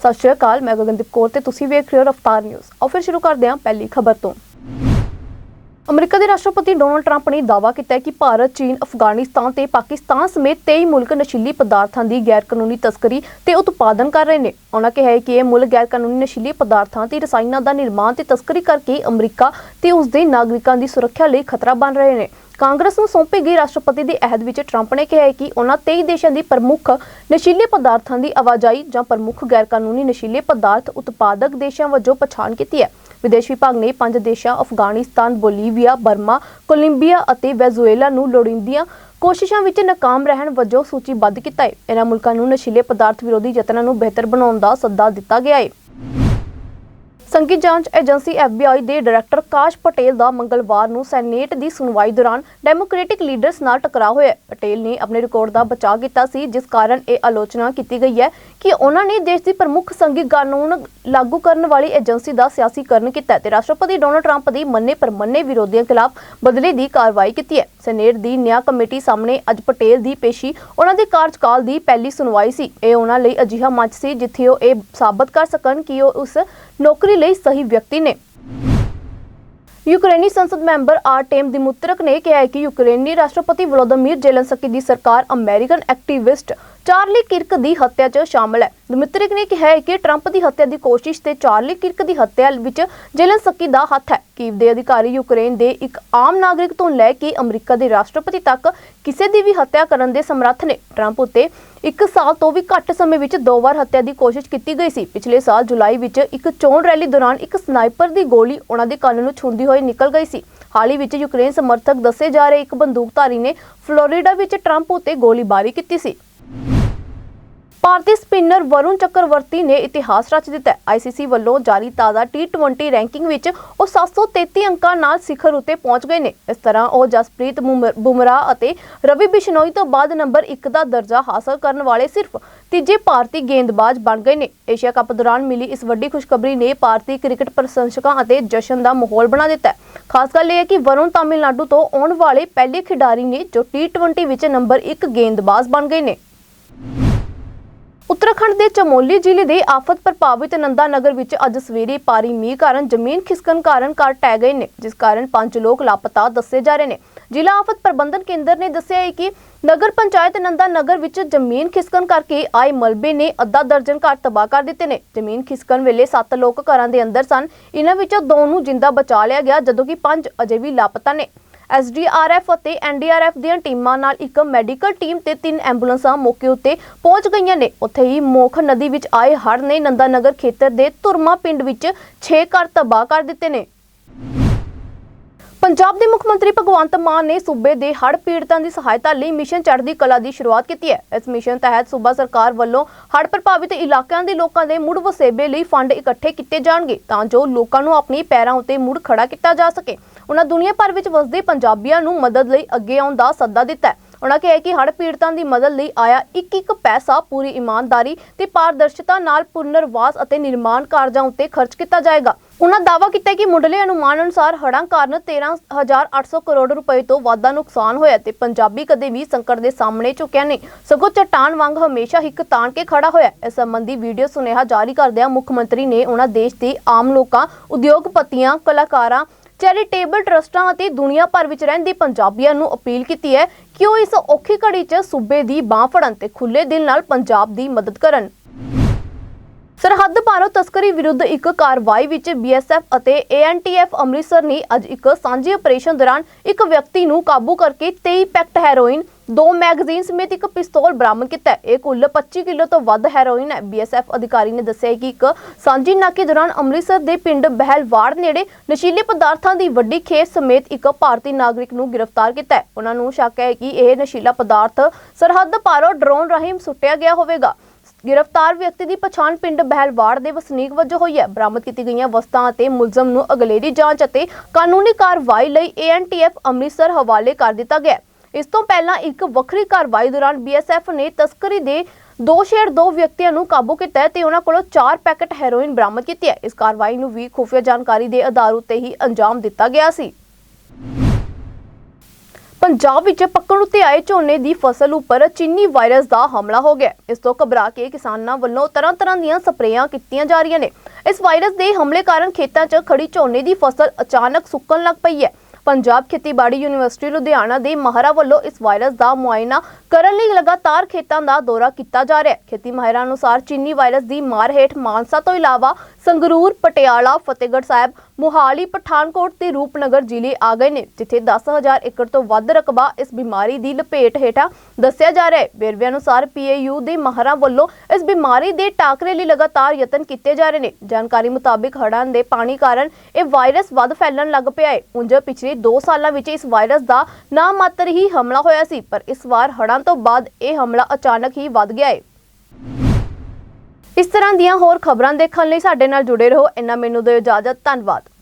ਸਤਿ ਸ਼੍ਰੀ ਅਕਾਲ, ਮੈਂ ਗਗਨਦੀਪ ਕੌਰ ਤੇ ਤੁਸੀਂ ਵੇਖ ਰਹੇ ਹੋ ਰਫਤਾਰ ਨਿਊਜ਼। ਆਓ ਫਿਰ ਸ਼ੁਰੂ ਕਰਦੇ ਹਾਂ ਪਹਿਲੀ ਖਬਰ ਤੋਂ। ਅਮਰੀਕਾ ਦੇ ਰਾਸ਼ਟਰਪਤੀ ਡੋਨਲਡ ਟਰੰਪ ਨੇ ਦਾਅਵਾ ਕੀਤਾ ਹੈ ਕਿ ਭਾਰਤ, ਚੀਨ, ਅਫਗਾਨਿਸਤਾਨ ਤੇ ਪਾਕਿਸਤਾਨ ਸਮੇਤ 23 ਮੁਲਕ ਨਸ਼ੀਲੀ ਪਦਾਰਥਾਂ ਦੀ ਗੈਰਕਾਨੂੰਨੀ ਤਸਕਰੀ ਤੇ ਉਤਪਾਦਨ ਕਰ ਰਹੇ ਨੇ। ਉਹਨਾਂ ਕਿਹਾ ਹੈ ਕਿ ਇਹ ਮੁਲਕ ਗੈਰਕਾਨੂੰਨੀ ਨਸ਼ੀਲੀ ਪਦਾਰਥਾਂ ਤੇ ਰਸਾਇਣਾਂ ਦਾ ਨਿਰਮਾਣ ਤੇ ਤਸਕਰੀ ਕਰਕੇ ਅਮਰੀਕਾ ਤੇ ਉਸ ਦੇ ਨਾਗਰਿਕਾਂ ਦੀ ਸੁਰੱਖਿਆ ਲਈ ਖਤਰਾ ਬਣ ਰਹੇ ਨੇ। ਕਾਂਗਰਸ ਨੂੰ ਸੌਂਪੇ ਗਏ ਰਾਸ਼ਟਰਪਤੀ ਦੇ ਅਹਿਦ ਵਿੱਚ ਟਰੰਪ ਨੇ ਕਿਹਾ ਹੈ ਕਿ ਉਹਨਾਂ 23 ਦੇਸ਼ਾਂ ਦੀ ਪ੍ਰਮੁੱਖ ਨਸ਼ੀਲੇ ਪਦਾਰਥਾਂ ਦੀ ਆਵਾਜਾਈ ਜਾਂ ਪ੍ਰਮੁੱਖ ਗੈਰਕਾਨੂੰਨੀ ਨਸ਼ੀਲੇ ਪਦਾਰਥ ਉਤਪਾਦਕ ਦੇਸ਼ਾਂ ਵਜੋਂ ਪਛਾਣ ਕੀਤੀ ਹੈ। ਵਿਦੇਸ਼ ਵਿਭਾਗ ਨੇ ਪੰਜ ਦੇਸ਼ਾਂ ਅਫਗਾਨਿਸਤਾਨ, ਬੋਲੀਵੀਆ, ਬਰਮਾ, ਕੋਲੰਬੀਆ ਅਤੇ ਵੈਨਜ਼ੂਏਲਾ ਨੂੰ ਲੋੜੀਂਦੀਆਂ ਕੋਸ਼ਿਸ਼ਾਂ ਵਿੱਚ ਨਾਕਾਮ ਰਹਿਣ ਵਜੋਂ ਸੂਚੀਬੱਧ ਕੀਤਾ ਹੈ। ਇਹਨਾਂ ਮੁਲਕਾਂ ਨੂੰ ਨਸ਼ੀਲੇ ਪਦਾਰਥ ਵਿਰੋਧੀ ਯਤਨਾਂ ਨੂੰ ਬਿਹਤਰ ਬਣਾਉਣ ਦਾ ਸੱਦਾ ਦਿੱਤਾ ਗਿਆ ਹੈ। ਸੰਘੀ ਜਾਂਚ ਏਜੰਸੀ FBI ਦੇ ਡਾਇਰੈਕਟਰ ਕਾਸ਼ ਪਟੇਲ ਦਾ ਮੰਗਲਵਾਰ ਨੂੰ ਸੈਨੇਟ ਦੀ ਸੁਣਵਾਈ ਦੌਰਾਨ ਡੈਮੋਕ੍ਰੈਟਿਕ ਲੀਡਰਸ ਨਾਲ ਟਕਰਾਅ ਹੋਇਆ। ਪਟੇਲ ਨੇ ਆਪਣੇ ਰਿਕਾਰਡ ਦਾ ਬਚਾਅ ਕੀਤਾ ਸੀ, ਜਿਸ ਕਾਰਨ ਇਹ ਆਲੋਚਨਾ ਕੀਤੀ ਗਈ ਹੈ ਕਿ ਉਹਨਾਂ ਨੇ ਦੇਸ਼ ਦੀ ਪ੍ਰਮੁੱਖ ਸੰਘੀ ਕਾਨੂੰਨ ਲਾਗੂ ਕਰਨ ਵਾਲੀ ਏਜੰਸੀ ਦਾ ਸਿਆਸੀਕਰਨ ਕੀਤਾ ਤੇ ਰਾਸ਼ਟਰਪਤੀ ਡੋਨਲਡ ਟਰੰਪ ਦੀ ਮੰਨੇ ਪਰਮੰਨੇ ਵਿਰੋਧੀਆਂ ਖਿਲਾਫ ਬਦਲੇ ਦੀ ਕਾਰਵਾਈ ਕੀਤੀ ਹੈ। ਸੈਨੇਟ ਦੀ ਨਿਆਂ ਕਮੇਟੀ ਸਾਹਮਣੇ ਅੱਜ ਪਟੇਲ ਦੀ ਪੇਸ਼ੀ, ਉਹਨਾਂ ਦੇ ਕਾਰਜਕਾਲ ਦੀ ਪਹਿਲੀ ਸੁਣਵਾਈ ਸੀ। ਇਹ ਉਹਨਾਂ ਲਈ ਅਜਿਹਾ ਮੰਚ ਸੀ ਜਿੱਥੇ ਉਹ ਇਹ ਸਾਬਤ ਕਰ ਸਕਣ ਕਿ ਉਹ ਉਸ ਨੌਕਰੀ ਲਈ ਸਹੀ ਵਿਅਕਤੀ ਨੇ। ਯੂਕਰੇਨੀ ਸੰਸਦ ਮੈਂਬਰ ਆਰਟੇਮ ਦਿਮੁਤਰਕ ਨੇ ਕਿਹਾ ਹੈ ਕਿ ਯੂਕਰੇਨੀ ਰਾਸ਼ਟਰਪਤੀ ਵਲੋਦੀਮੀਰ ਜ਼ੇਲੈਂਸਕੀ ਦੀ ਸਰਕਾਰ ਅਮਰੀਕਨ ਐਕਟਿਵਿਸਟ ਚਾਰਲੀ ਕਿਰਕ ਦੀ ਹੱਤਿਆ 'ਚ ਸ਼ਾਮਲ ਹੈ। ਦਿਮਿਤ੍ਰਿਕ ਨੇ ਕਿਹਾ ਕਿ ਟਰੰਪ ਦੀ ਹੱਤਿਆ ਦੀ ਕੋਸ਼ਿਸ਼ ਤੇ ਚਾਰਲੀ ਕਿਰਕ ਦੀ ਹੱਤਿਆ ਵਿੱਚ ਜ਼ੇਲੈਂਸਕੀ ਦਾ ਹੱਥ ਹੈ। ਕੀਵ ਦੇ ਅਧਿਕਾਰੀ ਯੂਕਰੇਨ ਦੇ ਇੱਕ ਆਮ ਨਾਗਰਿਕ ਤੋਂ ਲੈ ਕੇ ਅਮਰੀਕਾ ਦੇ ਰਾਸ਼ਟਰਪਤੀ ਤੱਕ ਕਿਸੇ ਦੀ ਵੀ ਹੱਤਿਆ ਕਰਨ ਦੇ ਸਮਰੱਥ ਨੇ। ਟਰੰਪ ਉੱਤੇ ਇੱਕ ਸਾਲ ਤੋਂ ਵੀ ਘੱਟ ਸਮੇਂ ਵਿੱਚ ਦੋ ਵਾਰ ਹੱਤਿਆ ਦੀ ਕੋਸ਼ਿਸ਼ ਕੀਤੀ ਗਈ ਸੀ। ਪਿਛਲੇ ਸਾਲ ਜੁਲਾਈ ਵਿੱਚ ਇੱਕ ਚੋਣ ਰੈਲੀ ਦੌਰਾਨ ਇੱਕ ਸਨਾਈਪਰ ਦੀ ਗੋਲੀ ਉਹਨਾਂ ਦੇ ਕੰਨ ਨੂੰ ਛੂੰਦੀ ਹੋਈ ਨਿਕਲ ਗਈ ਸੀ। ਹਾਲ ਹੀ ਵਿੱਚ ਯੂਕਰੇਨ ਸਮਰਥਕ ਦੱਸੇ ਜਾ ਰਹੇ ਇੱਕ ਬੰਦੂਕਧਾਰੀ ਨੇ ਫਲੋਰੀਡਾ ਵਿੱਚ ਟਰੰਪ ਉੱਤੇ ਗੋਲੀਬਾਰੀ ਕੀਤੀ ਸੀ। ਭਾਰਤੀ ਸਪਿਨਰ ਵਰੁਣ ਚੱਕਰਵਰਤੀ ਨੇ ਇਤਿਹਾਸ ਰਚ ਦਿੱਤਾ ਹੈ। ਆਈਸੀਸੀ ਵੱਲੋਂ ਜਾਰੀ ਤਾਜ਼ਾ ਟੀ20 ਰੈਂਕਿੰਗ ਵਿੱਚ ਉਹ 733 ਅੰਕਾਂ ਨਾਲ ਸਿਖਰ ਉੱਤੇ ਪਹੁੰਚ ਗਏ ਨੇ। ਇਸ ਤਰ੍ਹਾਂ ਉਹ ਜਸਪ੍ਰੀਤ ਬੁਮ- ਬੁਮਰਾਹ ਅਤੇ ਰਵੀ ਬਿਸ਼ਨੋਈ ਤੋਂ ਬਾਅਦ ਨੰਬਰ 1 ਦਾ ਦਰਜਾ ਹਾਸਲ ਕਰਨ ਵਾਲੇ ਸਿਰਫ ਤੀਜੇ ਭਾਰਤੀ ਗੇਂਦਬਾਜ਼ ਬਣ ਗਏ ਨੇ। ਏਸ਼ੀਆ ਕੱਪ ਦੌਰਾਨ ਮਿਲੀ ਇਸ ਵੱਡੀ ਖੁਸ਼ਖਬਰੀ ਨੇ ਭਾਰਤੀ ਕ੍ਰਿਕਟ ਪ੍ਰਸ਼ੰਸਕਾਂ ਅਤੇ ਜਸ਼ਨ ਦਾ ਮਾਹੌਲ ਬਣਾ ਦਿੱਤਾ ਖਾਸ ਗੱਲ ਇਹ ਹੈ ਕਿ ਵਰੁਣ ਤਾਮਿਲਨਾਡੂ ਤੋਂ ਆਉਣ ਵਾਲੇ ਪਹਿਲੇ ਖਿਡਾਰੀ ਨੇ ਜੋ ਟੀ20 ਵਿੱਚ ਨੰਬਰ 1 ਗੇਂਦਬਾਜ਼ ਬਣ ਗਏ ਨੇ। ਉੱਤਰਾਖੰਡ ਦੇ ਚਮੋਲੀ ਜ਼ਿਲ੍ਹੇ ਦੇ ਆਫਤ ਪ੍ਰਭਾਵਿਤ ਨੰਦਾ ਨਗਰ ਵਿੱਚ ਅੱਜ ਸਵੇਰੇ ਭਾਰੀ ਮੀਂਹ ਕਾਰਨ ਜ਼ਮੀਨ ਖਿਸਕਣ ਕਾਰਨ ਘਰ ਟਹਿ ਗਏ ਨੇ, ਜਿਸ ਕਾਰਨ ਪੰਜ ਲੋਕ ਲਾਪਤਾ ਦੱਸੇ ਜਾ ਰਹੇ ਨੇ। ਜ਼ਿਲ੍ਹਾ ਆਫਤ ਪ੍ਰਬੰਧਨ ਕੇਂਦਰ ਨੇ ਦੱਸਿਆ ਹੈ ਕਿ ਨਗਰ ਪੰਚਾਇਤ ਨੰਦਾ ਨਗਰ ਵਿੱਚ ਜ਼ਮੀਨ ਖਿਸਕਣ ਕਰਕੇ ਆਏ ਮਲਬੇ ਨੇ ਅੱਧਾ ਦਰਜਨ ਘਰ ਤਬਾਹ ਕਰ ਦਿੱਤੇ ਨੇ। ਜ਼ਮੀਨ ਖਿਸਕਣ ਵੇਲੇ 7 ਲੋਕ ਘਰਾਂ ਦੇ ਅੰਦਰ ਸਨ। ਇਹਨਾਂ ਵਿੱਚੋਂ ਦੋ ਨੂੰ ਜਿੰਦਾ ਬਚਾ ਲਿਆ ਗਿਆ, ਜਦੋਂ ਕਿ ਪੰਜ ਅਜੇ ਵੀ ਲਾਪਤਾ ਨੇ। ਐਸਡੀਆਰਐਫ ਅਤੇ ਐਨਡੀਆਰਐਫ ਦੀਆਂ ਟੀਮਾਂ ਨਾਲ ਇੱਕ ਮੈਡੀਕਲ ਟੀਮ ਤੇ ਤਿੰਨ ਐਂਬੂਲੈਂਸਾਂ ਮੌਕੇ ਉੱਤੇ ਪਹੁੰਚ ਗਈਆਂ ਨੇ। ਉੱਥੇ ਹੀ ਮੋਖ ਨਦੀ ਵਿੱਚ ਆਏ ਹੜ੍ਹ ਨੇ ਨੰਦਾਨਗਰ ਖੇਤਰ ਦੇ ਧੁਰਮਾ ਪਿੰਡ ਵਿੱਚ 6 ਘਰ ਤਬਾਹ ਕਰ ਦਿੱਤੇ ਨੇ। ਪੰਜਾਬ ਦੇ ਮੁੱਖ ਮੰਤਰੀ ਭਗਵੰਤ ਮਾਨ ਨੇ ਸੂਬੇ ਦੇ ਹੜ੍ਹ ਪੀੜਤਾਂ ਦੀ ਸਹਾਇਤਾ ਲਈ ਮਿਸ਼ਨ ਚੜ੍ਹਦੀ ਕਲਾ ਦੀ ਸ਼ੁਰੂਆਤ ਕੀਤੀ ਹੈ। ਇਸ ਮਿਸ਼ਨ ਤਹਿਤ ਸੂਬਾ ਸਰਕਾਰ ਵੱਲੋਂ ਹੜ੍ਹ ਪ੍ਰਭਾਵਿਤ ਇਲਾਕਿਆਂ ਦੇ ਲੋਕਾਂ ਦੇ ਮੁੜ ਵਸੇਬੇ ਲਈ ਫੰਡ ਇਕੱਠੇ ਕੀਤੇ ਜਾਣਗੇ ਤਾਂ ਜੋ ਲੋਕਾਂ ਨੂੰ ਆਪਣੀ ਪੈਰਾਂ ਉੱਤੇ ਮੁੜ ਖੜਾ ਕੀਤਾ ਜਾ ਸਕੇ। ਉਹਨਾਂ ਦੁਨੀਆ ਭਰ ਵਿੱਚ ਵਸਦੇ ਪੰਜਾਬੀਆਂ ਨੂੰ ਮਦਦ ਲਈ ਅੱਗੇ ਆਉਣ ਦਾ ਸੱਦਾ ਦਿੱਤਾ ਉਹਨਾਂ ਕਿਹਾ ਕਿ ਹੜ੍ਹ ਪੀੜਤਾਂ ਦੀ ਮਦਦ ਲਈ ਆਇਆ ਇੱਕ ਇੱਕ ਪੈਸਾ ਪੂਰੀ ਇਮਾਨਦਾਰੀ ਤੇ ਪਾਰਦਰਸ਼ਤਾ ਨਾਲ ਪੁਨਰਵਾਸ ਅਤੇ ਨਿਰਮਾਣ ਕਾਰਜਾਂ ਉੱਤੇ ਖਰਚ ਕੀਤਾ ਜਾਏਗਾ। ਉਹਨਾਂ ਦਾਅਵਾ ਕੀਤਾ ਕਿ ਮੁੱਢਲੇ ਅਨੁਮਾਨ ਅਨੁਸਾਰ ਹੜ੍ਹਾਂ ਕਾਰਨ 13800 ਕਰੋੜ ਰੁਪਏ ਤੋਂ ਵੱਧ ਦਾ ਨੁਕਸਾਨ ਹੋਇਆ ਤੇ ਪੰਜਾਬੀ ਕਦੇ ਵੀ ਸੰਕਟ ਦੇ ਸਾਹਮਣੇ ਝੁਕਿਆ ਨਹੀਂ। ਸਗੋਂ ਚਟਾਨ ਵਾਂਗ ਹਮੇਸ਼ਾ ਇੱਕ ਤਾਣ ਕੇ ਖੜਾ ਹੋਇਆ ਇਸ ਸੰਬੰਧੀ ਵੀਡੀਓ ਸੁਨੇਹਾ ਜਾਰੀ ਕਰਦਿਆਂ ਮੁੱਖ ਮੰਤਰੀ ਨੇ ਉਹਨਾਂ ਦੇਸ਼ ਦੇ ਆਮ ਲੋਕਾਂ, ਉਦਯੋਗਪਤੀਆਂ, ਕਲਾਕਾਰਾਂ ਚੈਰੀਟੇਬਲ ਟਰਸਟਾਂ ਅਤੇ ਦੁਨੀਆ ਭਰ ਵਿੱਚ ਰਹਿੰਦੇ ਪੰਜਾਬੀਆਂ ਨੂੰ ਅਪੀਲ ਕੀਤੀ ਹੈ ਕਿ ਉਹ ਇਸ ਔਖੀ ਘੜੀ 'ਚ ਸੂਬੇ ਦੀ ਬਾਹ ਫੜਨ ਤੇ ਖੁੱਲੇ ਦਿਲ ਨਾਲ ਪੰਜਾਬ ਦੀ ਮਦਦ ਕਰਨ। ਸਰਹੱਦ ਪਾਰੋਂ ਤਸਕਰੀ ਵਿਰੁੱਧ ਇੱਕ ਕਾਰਵਾਈ ਵਿੱਚ ਬੀਐਸਐਫ ਅਤੇ ਏਐਨਟੀਐਫ ਅੰਮ੍ਰਿਤਸਰ ਨੇ ਅੱਜ ਇੱਕ ਸਾਂਝੇ ਆਪਰੇਸ਼ਨ ਦੌਰਾਨ ਇੱਕ ਵਿਅਕਤੀ ਨੂੰ ਕਾਬੂ ਕਰਕੇ 23 ਪੈਕਟ ਹੈਰੋਇਨ ਦੋ ਮੈਗਜ਼ੀਨ ਸਮੇਤ ਇੱਕ ਪਿਸਤੌਲ ਬਰਾਮਦ ਕੀਤਾ ਇਹ ਕੁੱਲ 25 ਕਿਲੋ ਤੋਂ ਵੱਧ ਹੈਰੋਇਨ ਹੈ ਬੀਐਸਐਫ ਅਧਿਕਾਰੀ ਨੇ ਦੱਸਿਆ ਕਿ ਇੱਕ ਸਾਂਝੀ ਨਾਕੇ ਦੌਰਾਨ ਅੰਮ੍ਰਿਤਸਰ ਦੇ ਪਿੰਡ ਬਹਿਲਵਾੜ ਨੇੜੇ ਨਸ਼ੀਲੇ ਪਦਾਰਥਾਂ ਦੀ ਵੱਡੀ ਖੇਤ ਸਮੇਤ ਇੱਕ ਭਾਰਤੀ ਨਾਗਰਿਕ ਨੂੰ ਗ੍ਰਿਫਤਾਰ ਕੀਤਾ ਹੈ। ਉਹਨਾਂ ਨੂੰ ਸ਼ੱਕ ਹੈ ਕਿ ਇਹ ਨਸ਼ੀਲਾ ਪਦਾਰਥ ਸਰਹੱਦ ਪਾਰੋਂ ਡਰੋਨ ਰਾਹੀਂ ਸੁੱਟਿਆ ਗਿਆ ਹੋਵੇਗਾ। ਗ੍ਰਿਫਤਾਰ ਵਿਅਕਤੀ ਦੀ ਪਛਾਣ ਪਿੰਡ ਬਹਿਲਵਾੜ ਦੇ ਵਸਨੀਕ ਵਜੋਂ ਹੋਈ ਹੈ। ਬਰਾਮਦ ਕੀਤੀ ਗਈਆਂ ਵਸਤਾਂ ਅਤੇ ਮੁਲਜ਼ਮ ਨੂੰ ਅਗਲੇਰੀ ਜਾਂਚ ਅਤੇ ਕਾਨੂੰਨੀ ਕਾਰਵਾਈ ਲਈ ਏਐਨਟੀਐਫ ਅੰਮ੍ਰਿਤਸਰ ਹਵਾਲੇ ਕਰ ਦਿੱਤਾ ਗਿਆ ਇਸ ਤੋਂ ਪਹਿਲਾਂ ਇੱਕ ਵੱਖਰੀ ਕਾਰਵਾਈ ਦੌਰਾਨ ਬੀਐਸਐਫ ਨੇ ਤਸਕਰੀ ਦੇ ਦੋ ਸ਼ੇਰ ਦੋ ਵਿਅਕਤੀਆਂ ਨੂੰ ਕਾਬੂ ਕੀਤਾ ਤੇ ਉਹਨਾਂ ਕੋਲੋਂ 4 ਪੈਕੇਟ ਹੈਰੋਇਨ ਬਰਾਮਦ ਕੀਤੀ ਹੈ। ਇਸ ਕਾਰਵਾਈ ਨੂੰ ਵੀ ਖੁਫੀਆ ਜਾਣਕਾਰੀ ਦੇ ਆਧਾਰ ਉੱਤੇ ਹੀ ਅੰਜਾਮ ਦਿੱਤਾ ਗਿਆ ਸੀ। ਪੰਜਾਬ ਵਿੱਚ ਪੱਕਣ ਉੱਤੇ ਆਏ ਝੋਨੇ ਦੀ ਫਸਲ ਉੱਪਰ ਚੀਨੀ ਵਾਇਰਸ ਦਾ ਹਮਲਾ ਹੋ ਗਿਆ। ਇਸ ਤੋਂ ਘਬਰਾ ਕੇ ਕਿਸਾਨਾਂ ਵੱਲੋਂ ਤਰ੍ਹਾਂ ਤਰ੍ਹਾਂ ਦੀਆਂ ਸਪਰੇਆਂ ਕੀਤੀਆਂ ਜਾ ਰਹੀਆਂ ਨੇ। ਇਸ ਵਾਇਰਸ ਦੇ ਹਮਲੇ ਕਾਰਨ ਖੇਤਾਂ 'ਚ ਖੜੀ ਝੋਨੇ ਦੀ ਫਸਲ ਅਚਾਨਕ ਸੁੱਕਣ ਲੱਗ ਪਈ ਹੈ। ਪੰਜਾਬ ਖੇਤੀਬਾੜੀ ਯੂਨੀਵਰਸਿਟੀ ਲੁਧਿਆਣਾ ਦੇ ਮਾਹਰਾਂ ਵੱਲੋਂ ਇਸ ਵਾਇਰਸ ਦਾ ਮੁਆਇਨਾ ਕਰਨ ਲਈ ਲਗਾਤਾਰ ਖੇਤਾਂ ਦਾ ਦੌਰਾ ਕੀਤਾ ਜਾ ਰਿਹਾ ਹੈ। ਖੇਤੀ ਮਾਹਿਰਾਂ ਅਨੁਸਾਰ ਚੀਨੀ ਵਾਇਰਸ ਦੀ ਮਾਰ ਹੇਠ ਮਾਨਸਾ ਤੋਂ ਇਲਾਵਾ ਸੰਗਰੂਰ, ਪਟਿਆਲਾ, ਫਤਿਹਗੜ੍ਹ ਸਾਹਿਬ, ਮੁਹਾਲੀ, ਪਠਾਨਕੋਟ ਤੇ ਰੂਪਨਗਰ ਜ਼ਿਲ੍ਹੇ ਆ ਗਏ ਨੇ, ਜਿੱਥੇ 10000 ਏਕੜ ਤੋਂ ਵੱਧ ਰਕਬਾ ਇਸ ਬਿਮਾਰੀ ਦੀ ਲਪੇਟ ਹੇਠਾਂ ਦੱਸਿਆ ਜਾ ਰਿਹਾ ਹੈ। ਵੇਰਵੇ ਅਨੁਸਾਰ ਪੀਏਯੂ ਦੇ ਮਾਹਰਾਂ ਵੱਲੋਂ ਇਸ ਬਿਮਾਰੀ ਦੇ ਟਾਕਰੇ ਲਈ ਲਗਾਤਾਰ ਯਤਨ ਕੀਤੇ ਜਾ ਰਹੇ ਨੇ। ਜਾਣਕਾਰੀ ਮੁਤਾਬਿਕ ਹੜ੍ਹਾਂ ਦੇ ਪਾਣੀ ਕਾਰਨ ਇਹ ਵਾਇਰਸ ਵੱਧ ਫੈਲਣ ਲੱਗ ਪਿਆ ਹੈ। ਉਂਝ ਪਿਛਲੇ 2 ਸਾਲਾਂ ਵਿੱਚ ਇਸ ਵਾਇਰਸ ਦਾ ਨਾਮਾਤਰ ਹੀ ਹਮਲਾ ਹੋਇਆ ਸੀ, ਪਰ ਇਸ ਵਾਰ ਹੜ੍ਹਾਂ ਤੋਂ ਬਾਅਦ ਇਹ ਹਮਲਾ ਅਚਾਨਕ ਹੀ ਵੱਧ ਗਿਆ ਹੈ। ਇਸ ਤਰ੍ਹਾਂ ਦੀਆਂ ਹੋਰ ਖਬਰਾਂ ਦੇਖਣ ਲਈ ਸਾਡੇ ਨਾਲ ਜੁੜੇ ਰਹੋ। ਇੰਨਾ ਮੈਨੂੰ ਦਿਓ ਇਜਾਜ਼ਤ। ਧੰਨਵਾਦ।